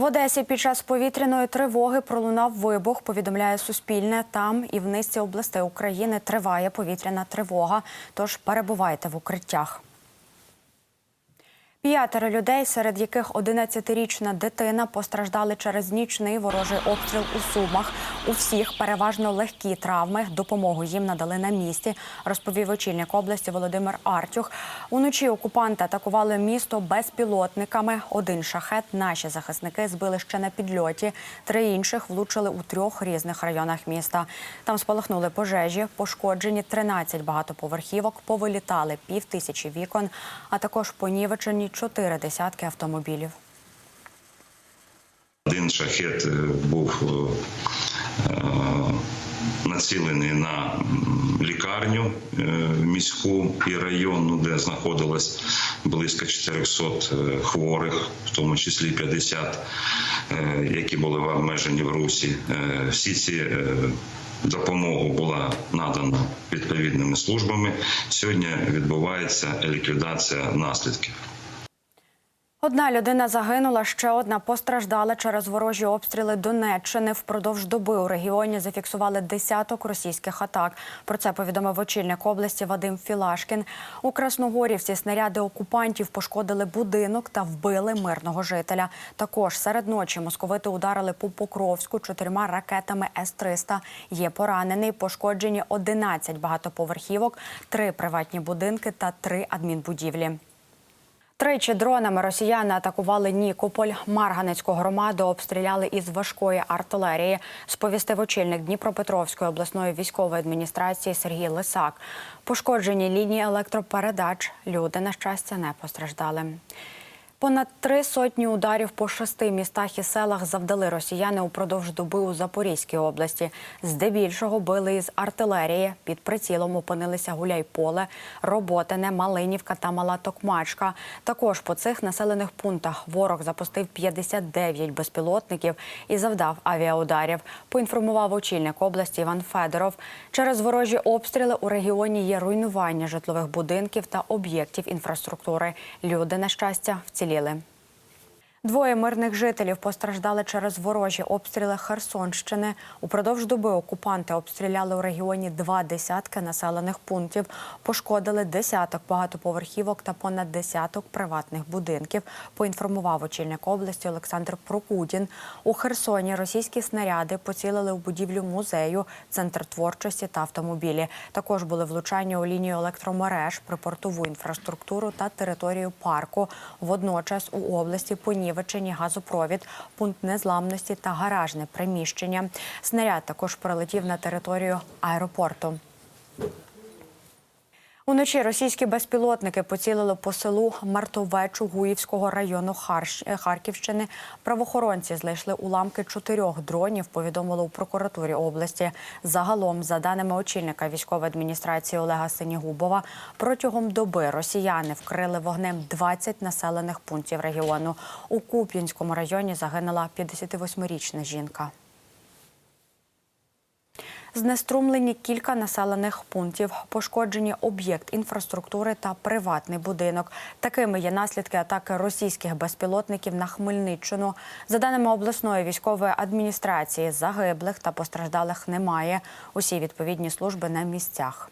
В Одесі під час повітряної тривоги пролунав вибух. Повідомляє Суспільне. Там і в низці областей України триває повітряна тривога. Тож перебувайте в укриттях. П'ятеро людей, серед яких 11-річна дитина, постраждали через нічний ворожий обстріл у Сумах. У всіх переважно легкі травми. Допомогу їм надали на місці, розповів очільник області Володимир Артюх. Уночі окупанти атакували місто безпілотниками. Один шахет наші захисники збили ще на підльоті. Три інших влучили у трьох різних районах міста. Там спалахнули пожежі, пошкоджені 13 багатоповерхівок, повилітали пів тисячі вікон, а також понівечені чотири десятки автомобілів. Один шахет е, був е, е, націлений на лікарню міську і районну, де знаходилось близько 400 е, хворих, в тому числі 50, е, які були обмежені в Русі. Всі ці допомогу була надана відповідними службами. Сьогодні відбувається ліквідація наслідків. Одна людина загинула, ще одна постраждала через ворожі обстріли Донеччини. Впродовж доби у регіоні зафіксували десяток російських атак. Про це повідомив очільник області Вадим Філашкін. У Красногорівці снаряди окупантів пошкодили будинок та вбили мирного жителя. Також серед ночі московити ударили по Покровську чотирма ракетами С-300. Є поранений, пошкоджені 11 багатоповерхівок, три приватні будинки та три адмінбудівлі. Тричі дронами росіяни атакували Нікополь. Марганецьку громаду обстріляли із важкої артилерії. Сповістив очільник Дніпропетровської обласної військової адміністрації Сергій Лисак. Пошкоджені лінії електропередач. Люди, на щастя, не постраждали. Понад три сотні ударів по шести містах і селах завдали росіяни упродовж доби у Запорізькій області. Здебільшого били із артилерії. Під прицілом опинилися Гуляйполе, Роботине, Малинівка та Мала Токмачка. Також по цих населених пунктах ворог запустив 59 безпілотників і завдав авіаударів. Поінформував очільник області Іван Федоров. Через ворожі обстріли у регіоні є руйнування житлових будинків та об'єктів інфраструктури. Люди, на щастя, вціліли. Двоє мирних жителів постраждали через ворожі обстріли Херсонщини. Упродовж доби окупанти обстріляли у регіоні два десятки населених пунктів, пошкодили десяток багатоповерхівок та понад десяток приватних будинків. Поінформував очільник області Олександр Прокудін. У Херсоні російські снаряди поцілили у будівлю музею, центр творчості та автомобілі. Також були влучання у лінію електромереж, припортову інфраструктуру та територію парку. Водночас у області понівечені газопровід, пункт незламності та гаражне приміщення. Снаряд також прилетів на територію аеропорту. Уночі російські безпілотники поцілили по селу Мартовечу Гуївського району Харщ- Харківщини. Правоохоронці знайшли уламки чотирьох дронів. Повідомили у прокуратурі області. Загалом, за даними очільника військової адміністрації Олега Синігубова, протягом доби росіяни вкрили вогнем 20 населених пунктів регіону. У Куп'янському районі загинула 58-річна жінка. Знеструмлені кілька населених пунктів, пошкоджені об'єкт інфраструктури та приватний будинок. Такими є наслідки атаки російських безпілотників на Хмельниччину. За даними обласної військової адміністрації, загиблих та постраждалих немає. Усі відповідні служби на місцях.